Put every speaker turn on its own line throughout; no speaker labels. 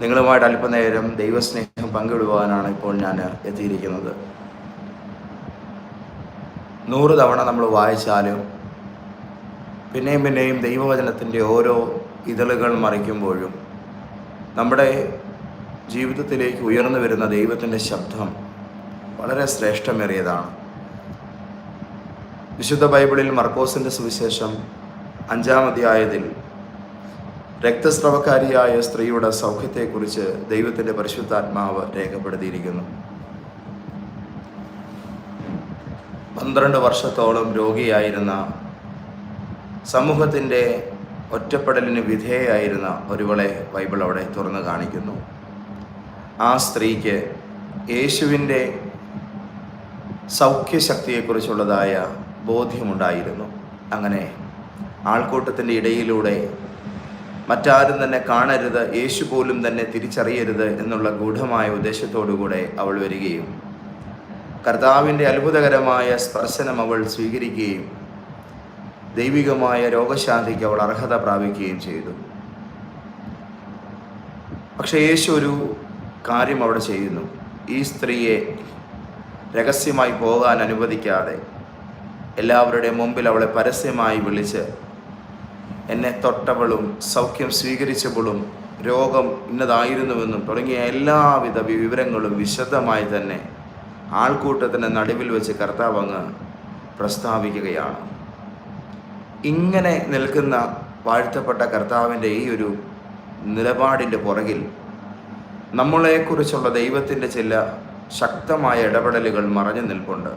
നിങ്ങളുമായിട്ട് അല്പനേരം ദൈവസ്നേഹം പങ്കിടുവാനാണ് ഇപ്പോൾ ഞാൻ എത്തിയിരിക്കുന്നത്. നൂറ് തവണ നമ്മൾ വായിച്ചാലും പിന്നെയും പിന്നെയും ദൈവവചനത്തിന്റെ ഓരോ ഇതളുകൾ മറിക്കുമ്പോഴും നമ്മുടെ ജീവിതത്തിലേക്ക് ഉയർന്നു വരുന്ന ദൈവത്തിന്റെ ശബ്ദം വളരെ ശ്രേഷ്ഠമേറിയതാണ്. വിശുദ്ധ ബൈബിളിൽ മർക്കോസിന്റെ സുവിശേഷം അഞ്ചാം അധ്യായത്തിൽ രക്തസ്രവക്കാരിയായ സ്ത്രീയുടെ സൗഖ്യത്തെക്കുറിച്ച് ദൈവത്തിന്റെ പരിശുദ്ധാത്മാവ് രേഖപ്പെടുത്തിയിരിക്കുന്നു. പന്ത്രണ്ട് വർഷത്തോളം രോഗിയായിരുന്ന സമൂഹത്തിന്റെ ഒറ്റപ്പെടലിന് വിധേയായിരുന്ന ഒരുവളെ ബൈബിൾ അവിടെ തുറന്നു കാണിക്കുന്നു. ആ സ്ത്രീക്ക് യേശുവിന്റെ സൗഖ്യശക്തിയെക്കുറിച്ചുള്ളതായ ബോധ്യമുണ്ടായിരുന്നു. അങ്ങനെ ആൾക്കൂട്ടത്തിന്റെ ഇടയിലൂടെ മറ്റാരും തന്നെ കാണരുത് യേശു പോലും തന്നെ തിരിച്ചറിയരുത് എന്നുള്ള ഗൂഢമായ ഉദ്ദേശത്തോടുകൂടെ അവൾ വരികയും കർത്താവിന്റെ അത്ഭുതകരമായ സ്പർശനം അവൾ സ്വീകരിക്കുകയും ദൈവികമായ രോഗശാന്തിക്ക് അവൾ അർഹത പ്രാപിക്കുകയും ചെയ്തു. പക്ഷേ യേശു ഒരു കാര്യം അവിടെ ചെയ്യുന്നു. ഈ സ്ത്രീയെ രഹസ്യമായി പോകാൻ അനുവദിക്കാതെ എല്ലാവരുടെയും മുമ്പിൽ അവളെ പരസ്യമായി വിളിച്ച് എന്നെ തൊട്ടവളും സൗഖ്യം സ്വീകരിച്ചവളും രോഗം ഇന്നതായിരുന്നുവെന്നും തുടങ്ങിയ എല്ലാവിധ വിവരങ്ങളും വിശദമായി തന്നെ ആൾക്കൂട്ടത്തിന് നടുവിൽ വെച്ച് കർത്താവ് അങ്ങ് പ്രസ്താവിക്കുകയാണ്. ഇങ്ങനെ നിൽക്കുന്ന വാഴ്ത്തപ്പെട്ട കർത്താവിന്റെ ഈ ഒരു നിലപാടിന്റെ പുറകിൽ നമ്മളെക്കുറിച്ചുള്ള ദൈവത്തിന്റെ ചില ശക്തമായ ഇടപെടലുകൾ മറഞ്ഞു നിൽപ്പുണ്ട്.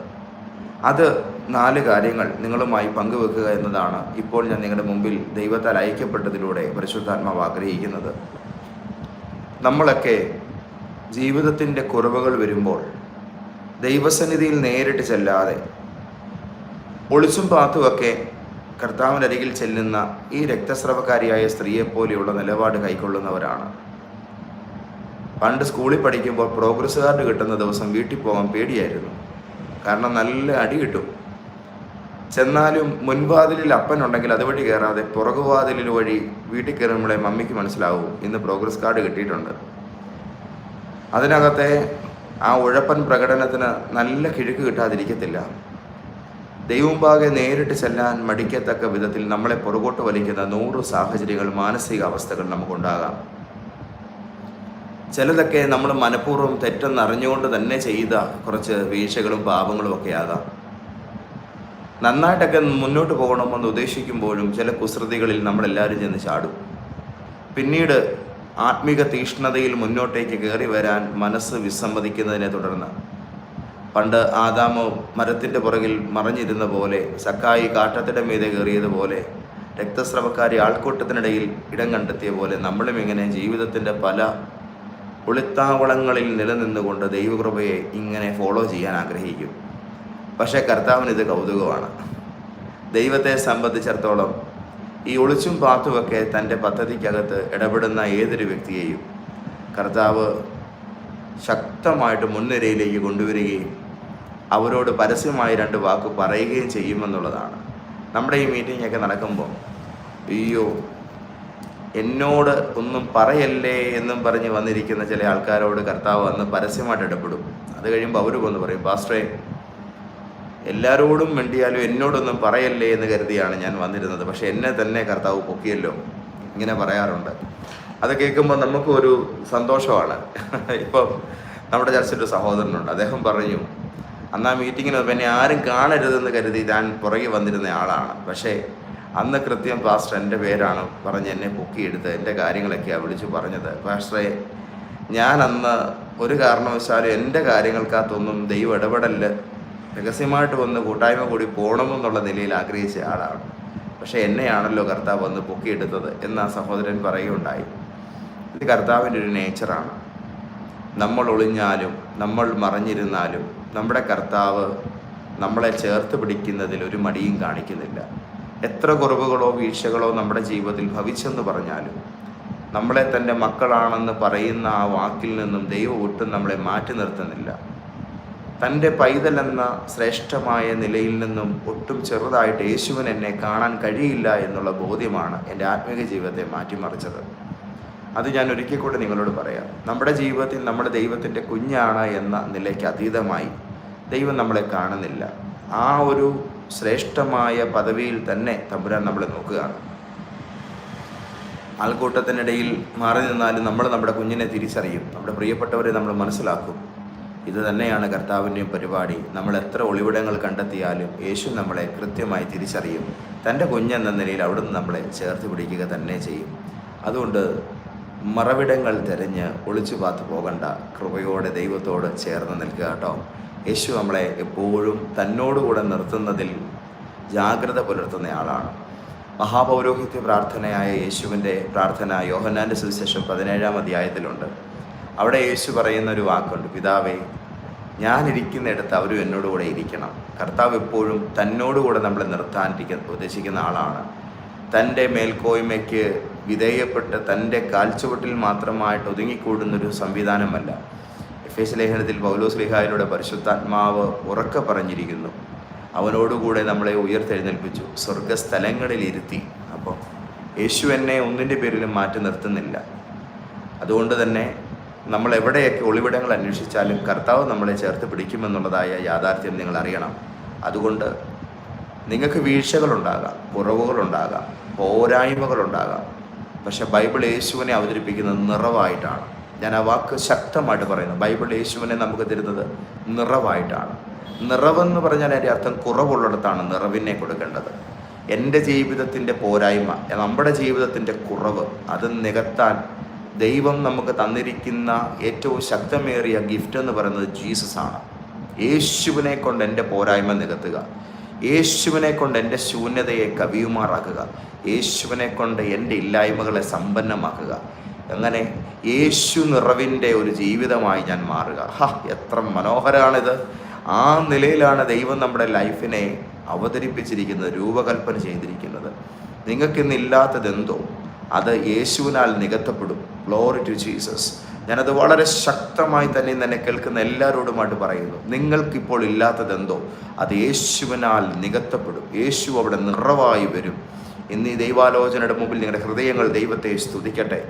അത് നാല് കാര്യങ്ങൾ നിങ്ങളുമായി പങ്കുവെക്കുക എന്നതാണ് ഇപ്പോൾ ഞാൻ നിങ്ങളുടെ മുമ്പിൽ ദൈവത്താൽ അയക്കപ്പെട്ടതിലൂടെ പരിശുദ്ധാത്മാവ് ആഗ്രഹിക്കുന്നത്. നമ്മളൊക്കെ ജീവിതത്തിന്റെ കുറവുകൾ വരുമ്പോൾ ദൈവസന്നിധിയിൽ നേരിട്ട് ചെല്ലാതെ ഒളിച്ചും പാത്തുമൊക്കെ കർത്താവിനരികിൽ ചെല്ലുന്ന ഈ രക്തസ്രവക്കാരിയായ സ്ത്രീയെപ്പോലെയുള്ള നിലപാട് കൈക്കൊള്ളുന്നവരാണ്. പണ്ട് സ്കൂളിൽ പഠിക്കുമ്പോൾ പ്രോഗ്രസ് കാർഡ് കിട്ടുന്ന ദിവസം വീട്ടിൽ പോകാൻ പേടിയായിരുന്നു. കാരണം നല്ല അടി കിട്ടും. ചെന്നാലും മുൻവാതിലിൽ അപ്പനുണ്ടെങ്കിൽ അതുവഴി കയറാതെ പുറകുവാതിലിൽ വഴി വീട്ടിൽ കയറുമ്പോഴേ മമ്മിക്ക് മനസ്സിലാവും. ഇന്ന് പ്രോഗ്രസ് കാർഡ് കിട്ടിയിട്ടുണ്ട്. അതിനകത്തെ ആ ഉഴപ്പൻ പ്രകടനത്തിന് നല്ല കിഴുക്ക് കിട്ടാതിരിക്കത്തില്ല. ദൈവമുമ്പാകെ നേരിട്ട് ചെല്ലാൻ മടിക്കത്തക്ക വിധത്തിൽ നമ്മളെ പുറകോട്ട് വലിക്കുന്ന നൂറ് സാഹചര്യങ്ങൾ മാനസിക അവസ്ഥകൾ നമുക്കുണ്ടാകാം. ചിലതൊക്കെ നമ്മൾ മനഃപൂർവം തെറ്റെന്ന് അറിഞ്ഞുകൊണ്ട് തന്നെ ചെയ്ത കുറച്ച് വീഴ്ചകളും പാപങ്ങളും ഒക്കെ ആകാം. നന്നായിട്ടൊക്കെ മുന്നോട്ട് പോകണമെന്ന് ഉദ്ദേശിക്കുമ്പോഴും ചില കുസൃതികളിൽ നമ്മളെല്ലാവരും ചെന്ന് ചാടും. പിന്നീട് ആത്മീക തീഷ്ണതയിൽ മുന്നോട്ടേക്ക് കയറി വരാൻ മനസ്സ് വിസമ്മതിക്കുന്നതിനെ തുടർന്ന്. പണ്ട് ആദാമോ മരത്തിന്റെ പുറകിൽ മറഞ്ഞിരുന്ന പോലെ സക്കായി കാട്ടത്തിന്റെ മീതെ കയറിയതുപോലെ രക്തസ്രവക്കാരി ആൾക്കൂട്ടത്തിനിടയിൽ ഇടം കണ്ടെത്തിയ പോലെ നമ്മളും ഇങ്ങനെ ജീവിതത്തിന്റെ പല ഒളിത്താവളങ്ങളിൽ നിലനിന്നുകൊണ്ട് ദൈവകൃപയെ ഇങ്ങനെ ഫോളോ ചെയ്യാൻ ആഗ്രഹിക്കും. പക്ഷേ കർത്താവിന് ഇത് കൗതുകമാണ്. ദൈവത്തെ സംബന്ധിച്ചിടത്തോളം ഈ ഒളിച്ചും പാത്തുമൊക്കെ തന്റെ പദ്ധതിക്കകത്ത് ഇടപെടുന്ന ഏതൊരു വ്യക്തിയെയും കർത്താവ് ശക്തമായിട്ട് മുൻനിരയിലേക്ക് കൊണ്ടുവരികയും അവരോട് പരസ്യമായി രണ്ട് വാക്ക് പറയുകയും ചെയ്യുമെന്നുള്ളതാണ്. നമ്മുടെ ഈ മീറ്റിംഗ് ഒക്കെ നടക്കുമ്പോൾ അയ്യോ എന്നോട് ഒന്നും പറയല്ലേ എന്നും പറഞ്ഞ് വന്നിരിക്കുന്ന ചില ആൾക്കാരോട് കർത്താവ് അന്ന് പരസ്യമായിട്ട് ഇടപെടും. അത് കഴിയുമ്പോൾ അവർ വന്ന് പറയും പാസ്റ്ററേ എല്ലാവരോടും മിണ്ടിയാലും എന്നോടൊന്നും പറയല്ലേ എന്ന് കരുതിയാണ് ഞാൻ വന്നിരുന്നത്. പക്ഷെ എന്നെ തന്നെ കർത്താവ് പൊക്കിയല്ലോ. ഇങ്ങനെ പറയാറുണ്ട്. അത് കേൾക്കുമ്പോൾ നമുക്കൊരു സന്തോഷമാണ്. ഇപ്പം നമ്മുടെ ചർച്ചയുടെ സഹോദരനുണ്ട്. അദ്ദേഹം പറഞ്ഞു അന്ന് ആ മീറ്റിങ്ങിന് പിന്നെ ആരും കാണരുതെന്ന് കരുതി ഞാൻ പുറകെ വന്നിരുന്ന ആളാണ്. പക്ഷേ അന്ന് കൃത്യം പാസ്റ്റർ എന്റെ പേരാണ് പറഞ്ഞ് എന്നെ പൊക്കിയെടുത്ത് എന്റെ കാര്യങ്ങളൊക്കെയാണ് വിളിച്ച് പറഞ്ഞത്. പാസ്റ്ററെ ഞാൻ അന്ന് ഒരു കാരണവശാലും എന്റെ കാര്യങ്ങൾക്കകത്തൊന്നും ദൈവം ഇടപെടൽ രഹസ്യമായിട്ട് വന്ന് കൂട്ടായ്മ കൂടി പോകണമെന്നുള്ള നിലയിൽ ആഗ്രഹിച്ച ആളാണ്. പക്ഷേ എന്നെയാണല്ലോ കർത്താവ് വന്ന് പൊക്കിയെടുത്തത് എന്ന് ആ സഹോദരൻ പറയുകയുണ്ടായി. ഇത് കർത്താവിന്റെ ഒരു നേച്ചറാണ്. നമ്മൾ ഒളിഞ്ഞാലും നമ്മൾ മറഞ്ഞിരുന്നാലും നമ്മുടെ കർത്താവ് നമ്മളെ ചേർത്ത് പിടിക്കുന്നതിൽ ഒരു മടിയും കാണിക്കുന്നില്ല. എത്ര കുറവുകളോ വീഴ്ചകളോ നമ്മുടെ ജീവിതത്തിൽ ഭവിച്ചെന്ന് പറഞ്ഞാലും നമ്മളെ തന്റെ മക്കളാണെന്ന് പറയുന്ന ആ വാക്കിൽ നിന്നും ദൈവം ഒട്ടും നമ്മളെ മാറ്റി നിർത്തുന്നില്ല. തന്റെ പൈതൽ എന്ന ശ്രേഷ്ഠമായ നിലയിൽ നിന്നും ഒട്ടും ചെറുതായിട്ട് യേശുവിന് എന്നെ കാണാൻ കഴിയില്ല എന്നുള്ള ബോധ്യമാണ് എന്റെ ആത്മീക ജീവിതത്തെ മാറ്റിമറിച്ചത്. അത് ഞാൻ ഒരിക്കൽ കൂടെ നിങ്ങളോട് പറയാം. നമ്മുടെ ജീവിതത്തിൽ നമ്മുടെ ദൈവത്തിന്റെ കുഞ്ഞാണ് എന്ന നിലയ്ക്ക് അതീതമായി ദൈവം നമ്മളെ കാണുന്നില്ല. ആ ഒരു ശ്രേഷ്ഠമായ പദവിയിൽ തന്നെ തമ്പുരാൻ നമ്മളെ നോക്കുകയാണ്. ആൾക്കൂട്ടത്തിനിടയിൽ മാറി നിന്നാലും നമ്മൾ നമ്മുടെ കുഞ്ഞിനെ തിരിച്ചറിയും. നമ്മുടെ പ്രിയപ്പെട്ടവരെ നമ്മൾ മനസ്സിലാക്കും. ഇത് തന്നെയാണ് കർത്താവിന്റെയും പരിപാടി. നമ്മൾ എത്ര ഒളിവിടങ്ങൾ കണ്ടെത്തിയാലും യേശു നമ്മളെ കൃത്യമായി തിരിച്ചറിയും. തന്റെ കുഞ്ഞെന്ന നിലയിൽ അവിടുന്ന് നമ്മളെ ചേർത്ത് പിടിക്കുക തന്നെ ചെയ്യും. അതുകൊണ്ട് മറവിടങ്ങൾ തിരഞ്ഞ് ഒളിച്ചു പാത്ത് പോകണ്ട. കൃപയോടെ ദൈവത്തോട് ചേർന്ന് നിൽക്കുക കേട്ടോ. യേശു നമ്മളെ എപ്പോഴും തന്നോടുകൂടെ നിർത്തുന്നതിൽ ജാഗ്രത പുലർത്തുന്ന ആളാണ്. മഹാപൗരോഹിത്യ പ്രാർത്ഥനയായ യേശുവിന്റെ പ്രാർത്ഥന യോഹന്നാന്റെ സുവിശേഷം പതിനേഴാം അധ്യായത്തിലുണ്ട്. അവിടെ യേശു പറയുന്ന ഒരു വാക്കുണ്ട് പിതാവേ ഞാനിരിക്കുന്നിടത്ത് അവരും എന്നോട് കൂടെ ഇരിക്കണം. കർത്താവ് എപ്പോഴും തന്നോടുകൂടെ നമ്മളെ നിർത്താനിരിക്കുന്ന ഉദ്ദേശിക്കുന്ന ആളാണ്. തന്റെ മേൽക്കോയ്മയ്ക്ക് വിധേയപ്പെട്ട് തന്റെ കാൽച്ചുവട്ടിൽ മാത്രമായിട്ട് ഒതുങ്ങിക്കൂടുന്നൊരു സംവിധാനമല്ല. എഫ് എസ് ലേഖനത്തിൽ പൗലോസ് ലിഹായിലൂടെ പരിശുദ്ധാത്മാവ് ഉറക്ക പറഞ്ഞിരിക്കുന്നു. അവനോടുകൂടെ നമ്മളെ ഉയർത്തെഴുന്നേൽപ്പിച്ചു. സ്വർഗസ്ഥലങ്ങളിൽ ഇരുത്തി അപ്പോൾ യേശു എന്നെ ഒന്നിന്റെ പേരിലും മാറ്റി നിർത്തുന്നില്ല. അതുകൊണ്ട് തന്നെ നമ്മൾ എവിടെയൊക്കെ ഒളിവിടങ്ങൾ അന്വേഷിച്ചാലും കർത്താവ് നമ്മളെ ചേർത്ത് പിടിക്കുമെന്നുള്ളതായ യാഥാർത്ഥ്യം നിങ്ങൾ അറിയണം. അതുകൊണ്ട് നിങ്ങൾക്ക് വീഴ്ചകളുണ്ടാകാം കുറവുകളുണ്ടാകാം പോരായ്മകളുണ്ടാകാം. പക്ഷെ ബൈബിൾ യേശുവിനെ അവതരിപ്പിക്കുന്നത് നിറവായിട്ടാണ്. ഞാൻ ആ വാക്ക് ശക്തമായിട്ട് പറയുന്നു. ബൈബിൾ യേശുവിനെ നമുക്ക് തരുന്നത് നിറവായിട്ടാണ്. നിറവെന്ന് പറഞ്ഞാൽ അതിന്റെ അർത്ഥം കുറവുള്ളിടത്താണ് നിറവിനെ കൊടുക്കേണ്ടത്. എന്റെ ജീവിതത്തിന്റെ പോരായ്മ നമ്മുടെ ജീവിതത്തിന്റെ കുറവ് അത് നികത്താൻ ദൈവം നമുക്ക് തന്നിരിക്കുന്ന ഏറ്റവും ശക്തമേറിയ ഗിഫ്റ്റ് എന്ന് പറയുന്നത് ജീസസ് ആണ് യേശുവിനെ കൊണ്ട് എന്റെ പോരായ്മ നികത്തുക. യേശുവിനെ കൊണ്ട് എന്റെ ശൂന്യതയെ കവിയുമാറാക്കുക. യേശുവിനെ കൊണ്ട് എന്റെ ഇല്ലായ്മകളെ സമ്പന്നമാക്കുക. അങ്ങനെ യേശു നിറവിന്റെ ഒരു ജീവിതമായി ഞാൻ മാറുക. ഹ എത്ര മനോഹരമാണിത് ആ നിലയിലാണ് ദൈവം നമ്മുടെ ലൈഫിനെ അവതരിപ്പിച്ചിരിക്കുന്നത് രൂപകൽപ്പന ചെയ്തിരിക്കുന്നത്. നിങ്ങൾക്കിന്നില്ലാത്തതെന്തോ? അത് യേശുവിനാൽ നികത്തപ്പെടും. ഗ്ലോറി ടു ജീസസ് ഞാനത് വളരെ ശക്തമായി തന്നെ തന്നെ കേൾക്കുന്ന എല്ലാവരോടുമായിട്ട് പറയുന്നു. നിങ്ങൾക്കിപ്പോൾ ഇല്ലാത്തതെന്തോ? അത് യേശുവിനാൽ നികത്തപ്പെടും. യേശു അവിടെ നിറവായി വരും. ഇന്ന് ഈ ദൈവാലോചനയുടെ മുമ്പിൽ നിങ്ങളുടെ ഹൃദയങ്ങൾ ദൈവത്തെ സ്തുതിക്കട്ടെ.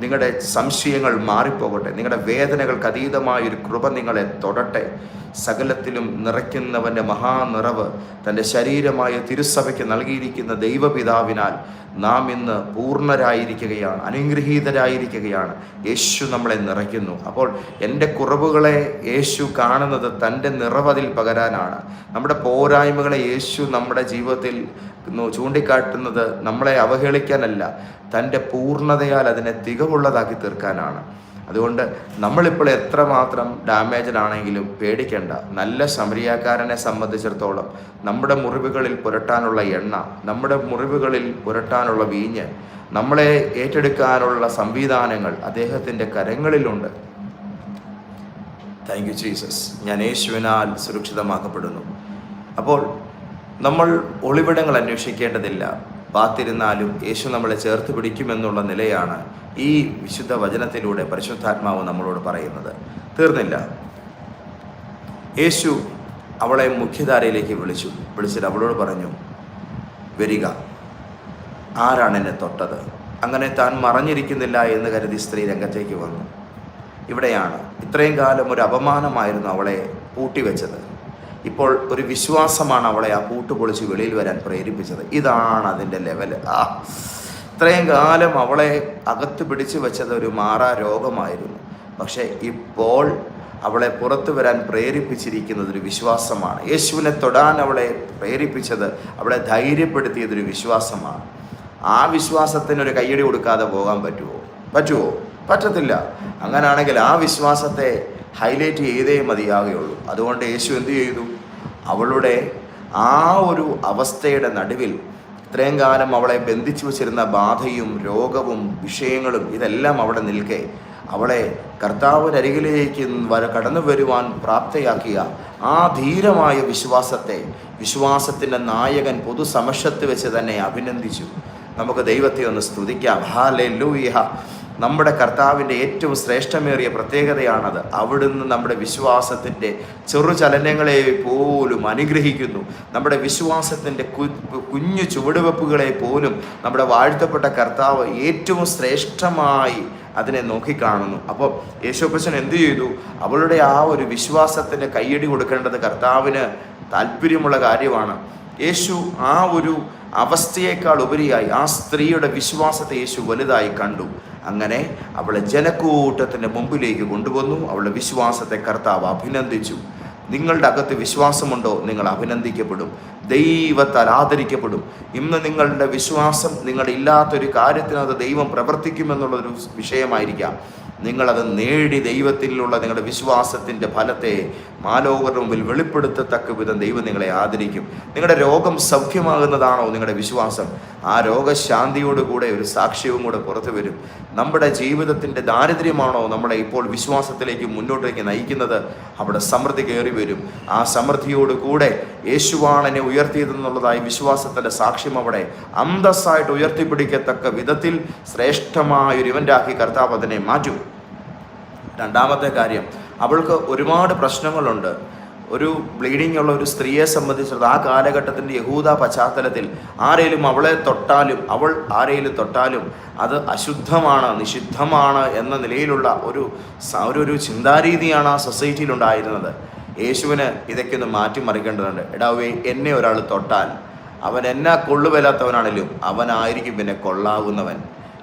നിങ്ങളുടെ സംശയങ്ങൾ മാറിപ്പോകട്ടെ. നിങ്ങളുടെ വേദനകൾക്ക് അതീതമായ ഒരു കൃപ നിങ്ങളെ തൊടട്ടെ. സകലത്തിലും നിറയ്ക്കുന്നവന്റെ മഹാനിറവ് തന്റെ ശരീരമായ തിരുസഭയ്ക്ക് നൽകിയിരിക്കുന്ന ദൈവപിതാവിനാൽ നാം ഇന്ന് പൂർണരായിരിക്കുകയാണ് അനുഗ്രഹീതരായിരിക്കുകയാണ്. യേശു നമ്മളെ നിറയ്ക്കുന്നു. അപ്പോൾ എന്റെ കുറവുകളെ യേശു കാണുന്നത് തന്റെ നിറവതിൽ പകരാനാണ്. നമ്മുടെ പോരായ്മകളെ യേശു നമ്മുടെ ജീവിതത്തിൽ ചൂണ്ടിക്കാട്ടുന്നത് നമ്മളെ അവഹേളിക്കാനല്ല തന്റെ പൂർണതയാൽ അതിനെ തികവുള്ളതാക്കി തീർക്കാനാണ്. അതുകൊണ്ട് നമ്മളിപ്പോൾ എത്രമാത്രം ഡാമേജ്ഡ് ആണെങ്കിലും പേടിക്കേണ്ട. നല്ല ശമരിയാക്കാരനെ സംബന്ധിച്ചിടത്തോളം നമ്മുടെ മുറിവുകളിൽ പുരട്ടാനുള്ള എണ്ണ നമ്മുടെ മുറിവുകളിൽ പുരട്ടാനുള്ള വീഞ്ഞ് നമ്മളെ ഏറ്റെടുക്കാനുള്ള സംവിധാനങ്ങൾ അദ്ദേഹത്തിന്റെ കരങ്ങളിലുണ്ട്. താങ്ക് യു ജീസസ് ഞാൻ യേശുവിനാൽ സുരക്ഷിതമാക്കപ്പെടുന്നു. അപ്പോൾ നമ്മൾ ഒളിവിടങ്ങൾ അന്വേഷിക്കേണ്ടതില്ല. പാത്തിരുന്നാലും യേശു നമ്മളെ ചേർത്ത് പിടിക്കുമെന്നുള്ള നിലയാണ് ഈ വിശുദ്ധ വചനത്തിലൂടെ പരിശുദ്ധാത്മാവ് നമ്മളോട് പറയുന്നത്. തീർന്നില്ല. യേശു അവളെ മുഖ്യധാരയിലേക്ക് വിളിച്ചു. വിളിച്ചിട്ട് അവളോട് പറഞ്ഞു വരിക. ആരാണ് എന്നെ തൊട്ടത്? അങ്ങനെ താൻ മറഞ്ഞിരിക്കുന്നില്ല എന്ന് കരുതി സ്ത്രീ രംഗത്തേക്ക് വന്നു. ഇവിടെയാണ് ഇത്രയും കാലം ഒരു അപമാനമായിരുന്നു അവളെ പൂട്ടിവെച്ചത്. ഇപ്പോൾ ഒരു വിശ്വാസമാണ് അവളെ ആ പൂട്ട് പൊളിച്ച് വെളിയിൽ വരാൻ പ്രേരിപ്പിച്ചത്. ഇതാണ് അതിന്റെ ലെവൽ ആ ഇത്രയും കാലം അവളെ അകത്ത് പിടിച്ചു വെച്ചത് ഒരു മാറാ രോഗമായിരുന്നു. പക്ഷേ ഇപ്പോൾ അവളെ പുറത്തു വരാൻ പ്രേരിപ്പിച്ചിരിക്കുന്നത് ഒരു വിശ്വാസമാണ്. യേശുവിനെ തൊടാൻ അവളെ പ്രേരിപ്പിച്ചത് അവളെ ധൈര്യപ്പെടുത്തിയതൊരു വിശ്വാസമാണ്. ആ വിശ്വാസത്തിന് ഒരു കയ്യടി കൊടുക്കാതെ പോകാൻ പറ്റുമോ പറ്റുമോ പറ്റത്തില്ല. അങ്ങനാണെങ്കിൽ ആ വിശ്വാസത്തെ ഹൈലൈറ്റ് ചെയ്തേ മതിയാകുകയുള്ളൂ അതുകൊണ്ട് യേശു എന്തു ചെയ്തു? അവളുടെ ആ ഒരു അവസ്ഥയുടെ നടുവിൽ ഇത്രയും കാലം അവളെ ബന്ധിച്ചു വച്ചിരുന്ന ബാധയും രോഗവും വിഷയങ്ങളും ഇതെല്ലാം അവിടെ നിൽക്കെ അവളെ കർത്താവിനരികിലേക്ക് വര കടന്നു വരുവാൻ പ്രാപ്തയാക്കിയ ആ ധീരമായ വിശ്വാസത്തെ വിശ്വാസത്തിന്റെ നായകൻ പൊതുസമക്ഷത്ത് വെച്ച് തന്നെ അഭിനന്ദിച്ചു. നമുക്ക് ദൈവത്തെ ഒന്ന് സ്തുതിക്കാം. ഹാലെ ലൂയ നമ്മുടെ കർത്താവിന്റെ ഏറ്റവും ശ്രേഷ്ഠമേറിയ പ്രത്യേകതയാണത്. അവിടുന്ന് നമ്മുടെ വിശ്വാസത്തിന്റെ ചെറുചലനങ്ങളെ പോലും അനുഗ്രഹിക്കുന്നു. നമ്മുടെ വിശ്വാസത്തിന്റെ കുഞ്ഞു ചുവടുവെപ്പുകളെ പോലും നമ്മുടെ വാഴ്ത്തപ്പെട്ട കർത്താവ് ഏറ്റവും ശ്രേഷ്ഠമായി അതിനെ നോക്കിക്കാണുന്നു. അപ്പോൾ യേശോപ്പച്ചൻ എന്തു ചെയ്തു? അവളുടെ ആ ഒരു വിശ്വാസത്തിന്റെ കയ്യടി കൊടുക്കേണ്ടത് കർത്താവിന് താല്പര്യമുള്ള കാര്യമാണ്. യേശു ആ ഒരു അവസ്ഥയേക്കാൾ ഉപരിയായി ആ സ്ത്രീയുടെ വിശ്വാസത്തെ യേശു വലുതായി കണ്ടു. അങ്ങനെ അവളെ ജനക്കൂട്ടത്തിന്റെ മുമ്പിലേക്ക് കൊണ്ടുവന്നു. അവളുടെ വിശ്വാസത്തെ കർത്താവ് അഭിനന്ദിച്ചു. നിങ്ങളുടെ അകത്ത് വിശ്വാസമുണ്ടോ? നിങ്ങൾ അഭിനന്ദിക്കപ്പെടും. ദൈവത്താൽ ആദരിക്കപ്പെടും. ഇന്ന് നിങ്ങളുടെ വിശ്വാസം നിങ്ങളില്ലാത്തൊരു കാര്യത്തിനകത്ത് ദൈവം പ്രവർത്തിക്കുമെന്നുള്ളൊരു വിഷയമായിരിക്കാം. നിങ്ങളത് നേടി ദൈവത്തിലുള്ള നിങ്ങളുടെ വിശ്വാസത്തിന്റെ ഫലത്തെ മാലോകരുടെ മുമ്പിൽ വെളിപ്പെടുത്തത്തക്ക വിധം ദൈവം നിങ്ങളെ ആദരിക്കും. നിങ്ങളുടെ രോഗം സൗഖ്യമാകുന്നതാണോ നിങ്ങളുടെ വിശ്വാസം? ആ രോഗശാന്തിയോടുകൂടെ ഒരു സാക്ഷ്യവും കൂടെ പുറത്തു വരും. നമ്മുടെ ജീവിതത്തിന്റെ ദാരിദ്ര്യമാണോ നമ്മളെ ഇപ്പോൾ വിശ്വാസത്തിലേക്ക് മുന്നോട്ടേക്ക് നയിക്കുന്നത്? അവിടെ സമൃദ്ധി കയറി വരും. ആ സമൃദ്ധിയോടുകൂടെ യേശുവാണ് എന്നെ ഉയർത്തിയതെന്നുള്ളതായി വിശ്വാസത്തിന്റെ സാക്ഷ്യം അവിടെ. അന്തസ്സായിട്ട് ഉയർത്തിപ്പിടിക്കത്തക്ക വിധത്തിൽ ശ്രേഷ്ഠമായൊരു ഇവന്റാക്കി കർത്താവ് അതിനെ മാറ്റും. രണ്ടാമത്തെ കാര്യം അവൾക്ക് ഒരുപാട് പ്രശ്നങ്ങളുണ്ട്. ഒരു ബ്ലീഡിംഗ് ഉള്ള ഒരു സ്ത്രീയെ സംബന്ധിച്ചിടത്തോളം ആ കാലഘട്ടത്തിന്റെ യഹൂദ പശ്ചാത്തലത്തിൽ ആരെങ്കിലും അവളെ തൊട്ടാലും അവൾ ആരെങ്കിലും തൊട്ടാലും അത് അശുദ്ധമാണ് നിഷിദ്ധമാണ് എന്ന നിലയിലുള്ള ഒരു ഒരു ചിന്താരീതിയാണ് ആ സൊസൈറ്റിയിൽ ഉണ്ടായിരുന്നത്. യേശുവിന് ഇതൊക്കെ ഒന്ന് മാറ്റിമറിക്കേണ്ടതുണ്ട് എടാവേ എന്നെ ഒരാൾ തൊട്ടാൽ അവൻ എന്നെ കൊള്ളുവല്ലാത്തവനാണെങ്കിലും അവനായിരിക്കും പിന്നെ കൊള്ളാവുന്നവൻ.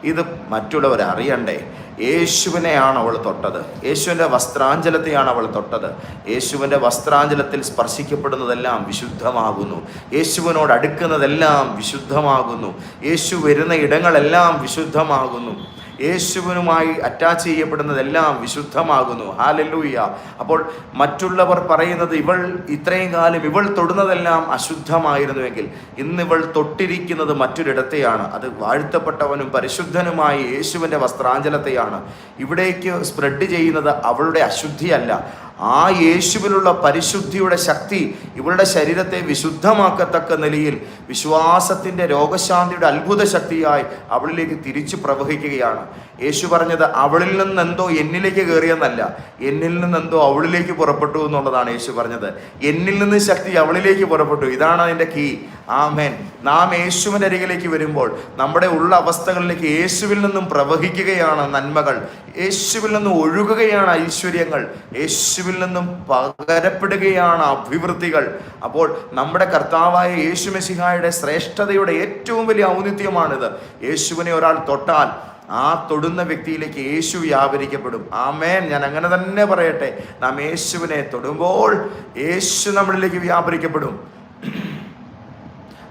ഇത് മറ്റുള്ളവർ അറിയണ്ടേ യേശുവിനെയാണ് അവൾ തൊട്ടത്. യേശുവിന്റെ വസ്ത്രാഞ്ചലത്തെയാണ് അവൾ തൊട്ടത്. യേശുവിന്റെ വസ്ത്രാഞ്ചലത്തിൽ സ്പർശിക്കപ്പെടുന്നതെല്ലാം വിശുദ്ധമാകുന്നു. യേശുവിനോട് അടുക്കുന്നതെല്ലാം വിശുദ്ധമാകുന്നു. യേശു വരുന്ന ഇടങ്ങളെല്ലാം വിശുദ്ധമാകുന്നു. യേശുവിനുമായി അറ്റാച്ച് ചെയ്യപ്പെടുന്നതെല്ലാം വിശുദ്ധമാകുന്നു. ഹാലല്ലൂയ്യ അപ്പോൾ മറ്റുള്ളവർ പറയുന്നത് ഇവൾ ഇത്രയും കാലം ഇവൾ തൊടുന്നതെല്ലാം അശുദ്ധമായിരുന്നുവെങ്കിൽ ഇന്ന് ഇവൾ തൊട്ടിരിക്കുന്നത് മറ്റൊരിടത്തെയാണ്. അത് വാഴ്ത്തപ്പെട്ടവനും പരിശുദ്ധനുമായ യേശുവിന്റെ വസ്ത്രാഞ്ചലത്തെയാണ് ഇവിടേക്ക് സ്പ്രെഡ് ചെയ്യുന്നത് അവളുടെ അശുദ്ധിയല്ല. ആ യേശുവിലുള്ള പരിശുദ്ധിയുടെ ശക്തി ഇവളുടെ ശരീരത്തെ വിശുദ്ധമാക്കത്തക്ക നിലയിൽ വിശ്വാസത്തിന്റെ രോഗശാന്തിയുടെ അത്ഭുത ശക്തിയായി അവളിലേക്ക് തിരിച്ചു പ്രവഹിക്കുകയാണ്. യേശു പറഞ്ഞത് അവളിൽ നിന്നെന്തോ എന്നിലേക്ക് കയറിയെന്നല്ല എന്നിൽ നിന്നെന്തോ അവളിലേക്ക് പുറപ്പെട്ടു എന്നുള്ളതാണ് യേശു പറഞ്ഞത്. എന്നിൽ നിന്ന് ശക്തി അവളിലേക്ക് പുറപ്പെട്ടു. ഇതാണ് അതിന്റെ കീ ആമേൻ. നാം യേശുവിന്റെ അരികിലേക്ക് വരുമ്പോൾ നമ്മുടെ ഉള്ള അവസ്ഥകളിലേക്ക് യേശുവിൽ നിന്നും പ്രവഹിക്കുകയാണ് നന്മകൾ. യേശുവിൽ നിന്നും ഒഴുകുകയാണ് ഐശ്വര്യങ്ങൾ. യേശുവിൽ നിന്നും പകരപ്പെടുകയാണ് അഭിവൃദ്ധികൾ. അപ്പോൾ നമ്മുടെ കർത്താവായ യേശു മെസിഹായുടെ ശ്രേഷ്ഠതയുടെ ഏറ്റവും വലിയ ഔന്നിത്യമാണിത്. യേശുവിനെ ഒരാൾ തൊട്ടാൽ ആ തൊടുന്ന വ്യക്തിയിലേക്ക് യേശു വ്യാപരിക്കപ്പെടും. ആമേൻ. ഞാൻ അങ്ങനെ തന്നെ പറയട്ടെ. നാം യേശുവിനെ തൊടുമ്പോൾ യേശു നമ്മളിലേക്ക് വ്യാപരിക്കപ്പെടും.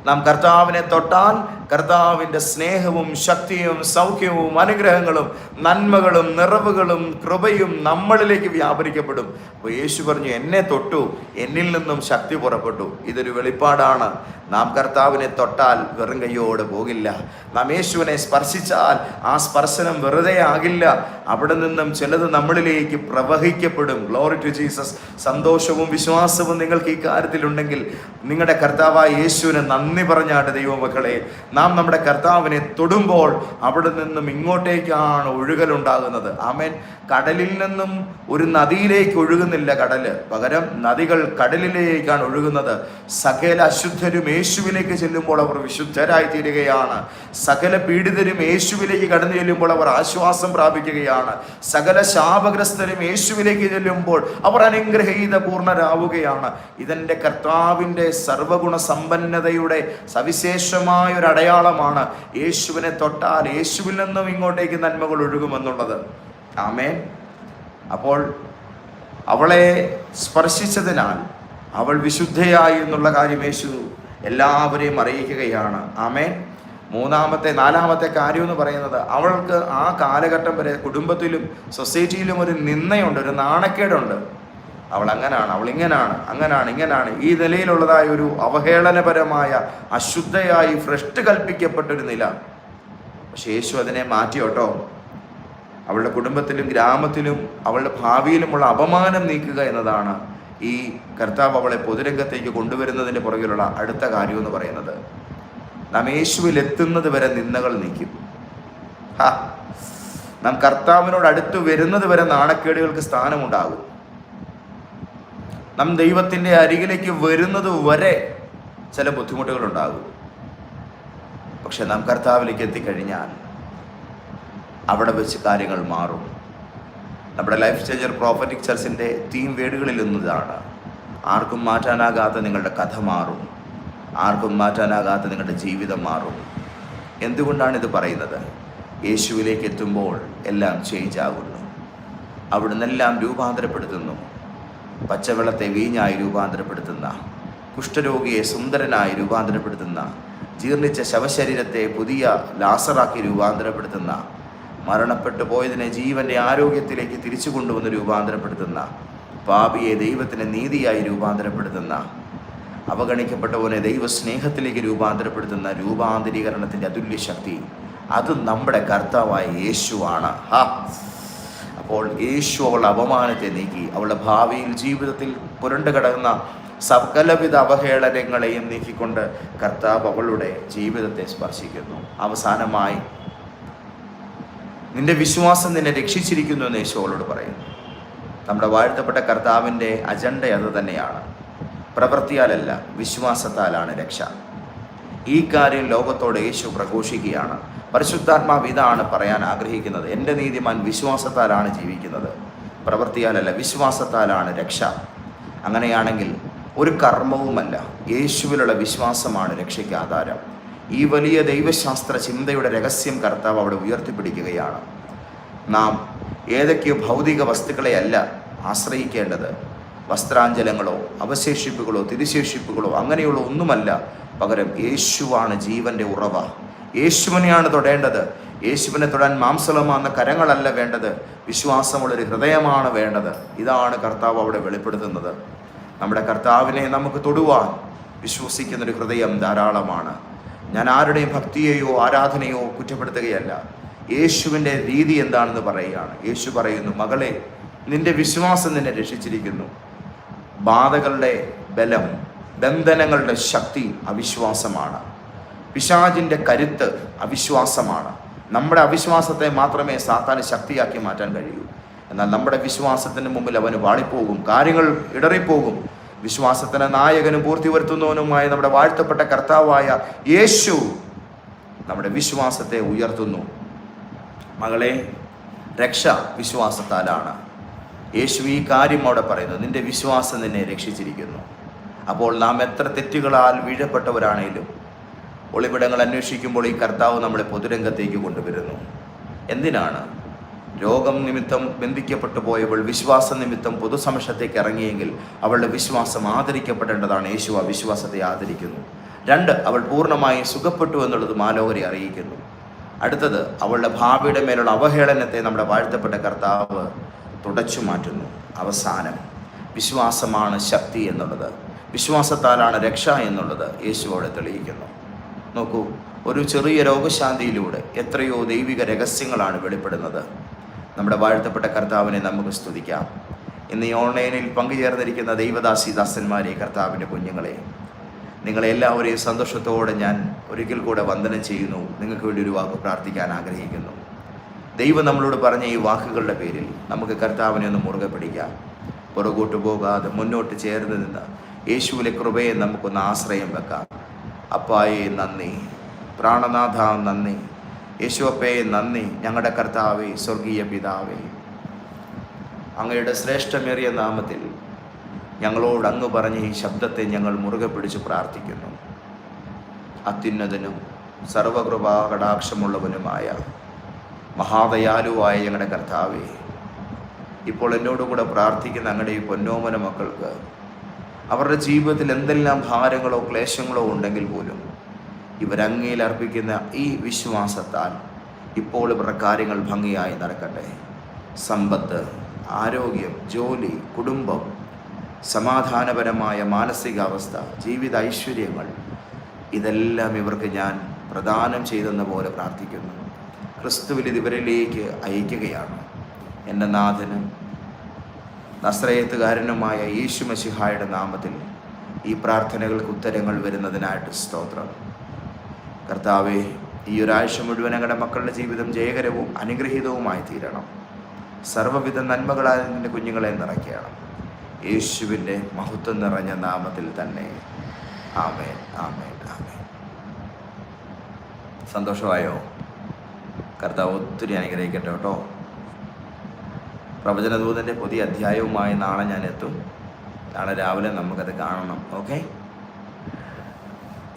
നാം കർത്താവിനെ തൊട്ടാൽ കർത്താവിന്റെ സ്നേഹവും ശക്തിയും സൗഖ്യവും അനുഗ്രഹങ്ങളും നന്മകളും നിറവുകളും കൃപയും നമ്മളിലേക്ക് വ്യാപരിക്കപ്പെടും. അപ്പോൾ യേശു പറഞ്ഞു എന്നെ തൊട്ടു എന്നിൽ നിന്നും ശക്തി പുറപ്പെട്ടു. ഇതൊരു വെളിപ്പാടാണ്. നാം കർത്താവിനെ തൊട്ടാൽ വെറും കയ്യോടെ പോകില്ല. നാം യേശുവിനെ സ്പർശിച്ചാൽ ആ സ്പർശനം വെറുതെ ആകില്ല. അവിടെ നിന്നും ചിലത് നമ്മളിലേക്ക് പ്രവഹിക്കപ്പെടും. ഗ്ലോറി ടു ജീസസ് സന്തോഷവും വിശ്വാസവും നിങ്ങൾക്ക് ഈ കാര്യത്തിലുണ്ടെങ്കിൽ നിങ്ങളുടെ കർത്താവായ യേശുവിനെ നന്ദി പറഞ്ഞാട്ട് ദൈവമക്കളെ നാം നമ്മുടെ കർത്താവിനെ തൊടുമ്പോൾ അവിടെ നിന്നും ഇങ്ങോട്ടേക്കാണ് ഒഴുകലുണ്ടാകുന്നത് ആമേൻ. കടലിൽ നിന്നും ഒരു നദിയിലേക്ക് ഒഴുകുന്നില്ല കടൽ. പകരം നദികൾ കടലിലേക്കാണ് ഒഴുകുന്നത്. സകല അശുദ്ധരും യേശുവിലേക്ക് ചെല്ലുമ്പോൾ അവർ വിശുദ്ധരായി തീരുകയാണ് സകല പീഡിതരും യേശുവിലേക്ക് കടന്നു ചെല്ലുമ്പോൾ അവർ ആശ്വാസം പ്രാപിക്കുകയാണ്. സകല ശാപഗ്രസ്തരും യേശുവിലേക്ക് ചെല്ലുമ്പോൾ അവർ അനുഗ്രഹീത പൂർണരാവുകയാണ് ഇതെന്റെ കർത്താവിന്റെ സർവഗുണ സമ്പന്നതയുടെ സവിശേഷമായ ഒരു അടയാളമാണ്. യേശുവിനെ തൊട്ടാൽ യേശുവിൽ നിന്നും ഇങ്ങോട്ടേക്ക് നന്മകൾ ഒഴുകുമെന്നുള്ളത്. ആമേൻ. അപ്പോൾ അവളെ സ്പർശിച്ചതിനാൽ അവൾ വിശുദ്ധയായി എന്നുള്ള കാര്യം യേശു എല്ലാവരെയും അറിയിക്കുകയാണ്. ആമേൻ. മൂന്നാമത്തെ നാലാമത്തെ കാര്യം എന്ന് പറയുന്നത് അവൾക്ക് ആ കാലഘട്ടം വരെ കുടുംബത്തിലും സൊസൈറ്റിയിലും ഒരു നിന്നയുണ്ട് ഒരു നാണക്കേടുണ്ട്. അവൾ അങ്ങനാണ് അവൾ ഇങ്ങനാണ് അങ്ങനാണ് ഇങ്ങനാണ്. ഈ നിലയിലുള്ളതായ ഒരു അവഹേളനപരമായ അശുദ്ധയായി ഭ്രഷ്ട് കൽപ്പിക്കപ്പെട്ട ഒരു നില. പക്ഷെ യേശു അതിനെ മാറ്റി കേട്ടോ. അവളുടെ കുടുംബത്തിലും ഗ്രാമത്തിലും അവളുടെ ഭാവിയിലുമുള്ള അപമാനം നീക്കുക എന്നതാണ് ഈ കർത്താവ് അവളെ പൊതുരംഗത്തേക്ക് കൊണ്ടുവരുന്നതിന്റെ പുറകിലുള്ള അടുത്ത കാര്യം എന്ന് പറയുന്നത്. നാം യേശുവിൽ എത്തുന്നത് വരെ നിന്ദകൾ നീക്കും. നാം കർത്താവിനോട് അടുത്ത് വരുന്നത് വരെ നാണക്കേടുകൾക്ക് സ്ഥാനമുണ്ടാകും. നാം ദൈവത്തിന്റെ അരികിലേക്ക് വരുന്നത് വരെ ചില ബുദ്ധിമുട്ടുകളുണ്ടാകും. പക്ഷെ നാം കർത്താവിലേക്ക് എത്തിക്കഴിഞ്ഞാൽ അവിടെ വെച്ച് കാര്യങ്ങൾ മാറും. നമ്മുടെ ലൈഫ് ചേഞ്ചർ പ്രോഫറ്റിക് ചർച്ചിന്റെ തീം വേടുകളിൽ ഒന്നിതാണ് ആർക്കും മാറ്റാനാകാത്ത നിങ്ങളുടെ കഥ മാറും. ആർക്കും മാറ്റാനാകാത്ത നിങ്ങളുടെ ജീവിതം മാറും. എന്തുകൊണ്ടാണ് ഇത് പറയുന്നത്? യേശുവിലേക്ക് എത്തുമ്പോൾ എല്ലാം ചേഞ്ച് ആകുന്നു. അവിടുന്ന് എല്ലാം രൂപാന്തരപ്പെടുത്തുന്നു. പച്ചവെള്ളത്തെ വീഞ്ഞായി രൂപാന്തരപ്പെടുത്തുന്ന കുഷ്ഠരോഗിയെ സുന്ദരനായി രൂപാന്തരപ്പെടുത്തുന്ന ജീർണിച്ച ശവശരീരത്തെ പുതിയ ലാസറാക്കി രൂപാന്തരപ്പെടുത്തുന്ന മരണപ്പെട്ടു പോയതിനെ ജീവന്റെ ആരോഗ്യത്തിലേക്ക് തിരിച്ചു കൊണ്ടുവന്ന് രൂപാന്തരപ്പെടുത്തുന്ന പാപിയെ ദൈവത്തിന് നീതിയായി രൂപാന്തരപ്പെടുത്തുന്ന അവഗണിക്കപ്പെട്ടവനെ ദൈവസ്നേഹത്തിലേക്ക് രൂപാന്തരപ്പെടുത്തുന്ന രൂപാന്തരീകരണത്തിന്റെ അതുല്യ ശക്തി അത് നമ്മുടെ കർത്താവായ യേശുവാണ്. ഹാ. അപ്പോൾ യേശു അവളുടെ അപമാനത്തെ നീക്കി. അവളുടെ ഭാവിയിൽ ജീവിതത്തിൽ പുരണ്ടു കിടക്കുന്ന സകലവിധ അവഹേളനങ്ങളെയും നീക്കിക്കൊണ്ട് കർത്താവ് അവളുടെ ജീവിതത്തെ സ്പർശിക്കുന്നു. അവസാനമായി നിന്റെ വിശ്വാസം നിന്നെ രക്ഷിച്ചിരിക്കുന്നു എന്ന് യേശു അവളോട് പറയുന്നു. നമ്മുടെ വാഴ്ത്തപ്പെട്ട കർത്താവിന്റെ അജണ്ട അത് തന്നെയാണ്. പ്രവൃത്തിയാലല്ല വിശ്വാസത്താലാണ് രക്ഷ. ഈ കാര്യം ലോകത്തോട് യേശു പ്രഘോഷിക്കുകയാണ്. പരിശുദ്ധാത്മാവ് ഇതാണ് പറയാൻ ആഗ്രഹിക്കുന്നത്. എന്റെ നീതിമാൻ വിശ്വാസത്താലാണ് ജീവിക്കുന്നത്. പ്രവൃത്തിയാലല്ല വിശ്വാസത്താലാണ് രക്ഷ. അങ്ങനെയാണെങ്കിൽ ഒരു കർമ്മവുമല്ല യേശുവിലുള്ള വിശ്വാസമാണ് രക്ഷയ്ക്ക് ആധാരം. ഈ വലിയ ദൈവശാസ്ത്ര ചിന്തയുടെ രഹസ്യം കർത്താവ് അവിടെ ഉയർത്തിപ്പിടിക്കുകയാണ്. നാം ഏതൊക്കെയോ ഭൗതിക വസ്തുക്കളെയല്ല ആശ്രയിക്കേണ്ടത്. വസ്ത്രാഞ്ചലങ്ങളോ അവശേഷിപ്പുകളോ തിരിശേഷിപ്പുകളോ അങ്ങനെയുള്ള ഒന്നുമല്ല പകരം യേശുവാണ് ജീവന്റെ ഉറവ. യേശുവിനെയാണ് തൊടേണ്ടത്. യേശുവിനെ തൊടാൻ മാംസളമാകുന്ന കരങ്ങളല്ല വേണ്ടത്. വിശ്വാസമുള്ളൊരു ഹൃദയമാണ് വേണ്ടത്. ഇതാണ് കർത്താവ് അവിടെ വെളിപ്പെടുത്തുന്നത്. നമ്മുടെ കർത്താവിനെ നമുക്ക് തൊടുവാൻ വിശ്വസിക്കുന്നൊരു ഹൃദയം ധാരാളമാണ്. ഞാൻ ആരുടെയും ഭക്തിയെയോ ആരാധനയോ കുറ്റപ്പെടുത്തുകയല്ല. യേശുവിന്റെ രീതി എന്താണെന്ന് പറയുകയാണ്. യേശു പറയുന്നു മകളെ നിന്റെ വിശ്വാസം നിന്നെ രക്ഷിച്ചിരിക്കുന്നു. ബാധകളുടെ ബലം ബന്ധനങ്ങളുടെ ശക്തി അവിശ്വാസമാണ്. പിശാചിന്റെ കരുത്ത് അവിശ്വാസമാണ്. നമ്മുടെ അവിശ്വാസത്തെ മാത്രമേ സാത്താൻ ശക്തിയാക്കി മാറ്റാൻ കഴിയൂ. എന്നാൽ നമ്മുടെ വിശ്വാസത്തിന് മുമ്പിൽ അവന് വാളിപ്പോകും കാര്യങ്ങൾ ഇടറിപ്പോകും. വിശ്വാസത്തിന് നായകനും പൂർത്തി വരുത്തുന്നവനുമായ നമ്മുടെ വാഴ്ത്തപ്പെട്ട കർത്താവായ യേശു നമ്മുടെ വിശ്വാസത്തെ ഉയർത്തുന്നു. മകളെ രക്ഷ വിശ്വാസത്താലാണ്. യേശു ഈ കാര്യം അവിടെ പറയുന്നു നിന്റെ വിശ്വാസം നിന്നെ രക്ഷിച്ചിരിക്കുന്നു. അപ്പോൾ നാം എത്ര തെറ്റുകളാൽ വീഴപ്പെട്ടവരാണേലും ഒളിവിടങ്ങൾ അന്വേഷിക്കുമ്പോൾ ഈ കർത്താവ് നമ്മളെ പൊതുരംഗത്തേക്ക് കൊണ്ടുവരുന്നു. എന്തിനാണ്? രോഗം നിമിത്തം ബന്ധിക്കപ്പെട്ടു പോയവൾ വിശ്വാസ നിമിത്തം പൊതുസമക്ഷത്തേക്ക് ഇറങ്ങിയെങ്കിൽ അവളുടെ വിശ്വാസം ആദരിക്കപ്പെടേണ്ടതാണ്. യേശു ആ വിശ്വാസത്തെ ആദരിക്കുന്നു. രണ്ട് അവൾ പൂർണമായും സുഖപ്പെട്ടു എന്നുള്ളത് മാലോകരെ അറിയിക്കുന്നു. അടുത്തത് അവളുടെ ഭാവിയുടെ മേലുള്ള അവഹേളനത്തെ നമ്മുടെ വാഴ്ത്തപ്പെട്ട കർത്താവ് തുടച്ചു മാറ്റുന്നു. അവസാനം വിശ്വാസമാണ് ശക്തി എന്നുള്ളത്. വിശ്വാസത്താലാണ് രക്ഷ എന്നുള്ളത് യേശു അവിടെ തെളിയിക്കുന്നു. നോക്കൂ ഒരു ചെറിയ രോഗശാന്തിയിലൂടെ എത്രയോ ദൈവിക രഹസ്യങ്ങളാണ് വെളിപ്പെടുന്നത്. നമ്മുടെ വാഴ്ത്തപ്പെട്ട കർത്താവിനെ നമുക്ക് സ്തുതിക്കാം. ഇന്ന് ഈ ഓൺലൈനിൽ പങ്കുചേർന്നിരിക്കുന്ന ദൈവദാസി ദാസന്മാരെ കർത്താവിന്റെ കുഞ്ഞുങ്ങളെ നിങ്ങളെ എല്ലാവരെയും സന്തോഷത്തോടെ ഞാൻ ഒരിക്കൽ കൂടെ വന്ദനം ചെയ്യുന്നു. നിങ്ങൾക്ക് വേണ്ടി ഒരു വാക്ക് പ്രാർത്ഥിക്കാൻ ആഗ്രഹിക്കുന്നു. ദൈവം നമ്മളോട് പറഞ്ഞ ഈ വാക്കുകളുടെ പേരിൽ നമുക്ക് കർത്താവിനെ ഒന്ന് മുറുകെ പിടിക്കാം. പുറകോട്ട് പോകാതെ മുന്നോട്ട് ചേർന്ന് നിന്ന് യേശുവിലെ കൃപയെ നമുക്കൊന്ന് ആശ്രയം വെക്കാം. അപ്പായെ നന്ദി. പ്രാണനാഥ നന്ദി. യേശുവപ്പയെ നന്ദി. ഞങ്ങളുടെ കർത്താവെ സ്വർഗീയ പിതാവേ. അങ്ങയുടെ ശ്രേഷ്ഠമേറിയ നാമത്തിൽ ഞങ്ങളോട് അങ്ങ് പറഞ്ഞ ഈ ശബ്ദത്തെ ഞങ്ങൾ മുറുകെ പിടിച്ച് പ്രാർത്ഥിക്കുന്നു. അത്യുന്നതനും സർവകൃപാ കടാക്ഷമുള്ളവനുമായ മഹാദയാലുവായ ഞങ്ങളുടെ കർത്താവെ ഇപ്പോൾ എന്നോടുകൂടെ പ്രാർത്ഥിക്കുന്ന അങ്ങയുടെ ഈ പൊന്നോമന മക്കൾക്ക് അവരുടെ ജീവിതത്തിൽ എന്തെല്ലാം ഭാരങ്ങളോ ക്ലേശങ്ങളോ ഉണ്ടെങ്കിൽ പോലും ഇവരങ്ങയിൽ അർപ്പിക്കുന്ന ഈ വിശ്വാസത്താൽ ഇപ്പോൾ ഇവരുടെ കാര്യങ്ങൾ ഭംഗിയായി നടക്കട്ടെ. സമ്പത്ത് ആരോഗ്യം ജോലി കുടുംബം സമാധാനപരമായ മാനസികാവസ്ഥ ജീവിത ഐശ്വര്യങ്ങൾ ഇതെല്ലാം ഇവർക്ക് ഞാൻ പ്രദാനം ചെയ്തെന്ന പോലെ പ്രാർത്ഥിക്കുന്നു. ക്രിസ്തുവിൽ ഇത് ഇവരിലേക്ക് അയക്കുകയാണ്. എന്റെ നാഥനും നസ്രയത്തുകാരനുമായ യേശു മസിഹായുടെ നാമത്തിൽ ഈ പ്രാർത്ഥനകൾക്ക് ഉത്തരങ്ങൾ വരുന്നതിനായിട്ട് സ്തോത്രം. കർത്താവെ ഈ ഒരാഴ്ച മുഴുവൻ ഞങ്ങളുടെ മക്കളുടെ ജീവിതം ജയകരവും അനുഗ്രഹീതവുമായി തീരണം. സർവവിധ നന്മകളാൽ നിന്റെ കുഞ്ഞുങ്ങളെ നിറയ്ക്കണം. യേശുവിന്റെ മഹത്വം നിറഞ്ഞ നാമത്തിൽ തന്നെ. ആമേൻ ആമേൻ ആമേൻ. സന്തോഷമായോ? കർത്താവ് ഒത്തിരി അനുഗ്രഹിക്കട്ടെ കേട്ടോ. പ്രവചനദൂതന്റെ പുതിയ അധ്യായവുമായി നാളെ ഞാൻ എത്തും. നാളെ രാവിലെ നമുക്കത് കാണണം. ഓക്കെ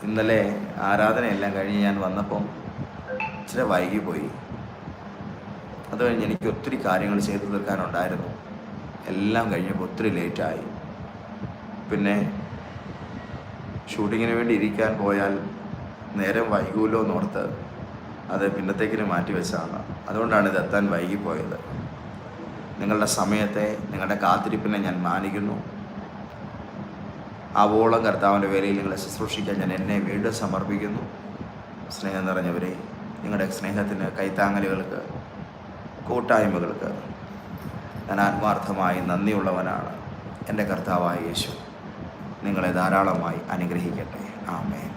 ഇന്നലെ ആരാധനയെല്ലാം കഴിഞ്ഞ് ഞാൻ വന്നപ്പം ഇച്ചിരി വൈകിപ്പോയി. അത് കഴിഞ്ഞ് എനിക്ക് ഒത്തിരി കാര്യങ്ങൾ ചെയ്തു തീർക്കാനുണ്ടായിരുന്നു. എല്ലാം കഴിഞ്ഞപ്പോൾ ഒത്തിരി ലേറ്റായി. പിന്നെ ഷൂട്ടിങ്ങിന് വേണ്ടി ഇരിക്കാൻ പോയാൽ നേരം വൈകുമല്ലോ എന്നോർത്ത് അത് പിന്നത്തേക്കിന് മാറ്റി വെച്ചതാണ് അതുകൊണ്ടാണ് ഇത് എത്താൻ വൈകിപ്പോയത്. നിങ്ങളുടെ സമയത്തെ നിങ്ങളുടെ കാത്തിരിപ്പിനെ ഞാൻ മാനിക്കുന്നു. ആവോളം കർത്താവിന്റെ വേലയിൽ നിങ്ങളെ ശുശ്രൂഷിക്കാൻ ഞാൻ എന്നെ വീണ്ടും സമർപ്പിക്കുന്നു. സ്നേഹം നിറഞ്ഞവരെ നിങ്ങളുടെ സ്നേഹത്തിന് കൈത്താങ്ങലുകൾക്ക് കൂട്ടായ്മകൾക്ക് ഞാൻ ആത്മാർത്ഥമായി നന്ദിയുള്ളവനാണ്. എന്റെ കർത്താവായ യേശു നിങ്ങളെ ധാരാളമായി അനുഗ്രഹിക്കട്ടെ. ആമേൻ.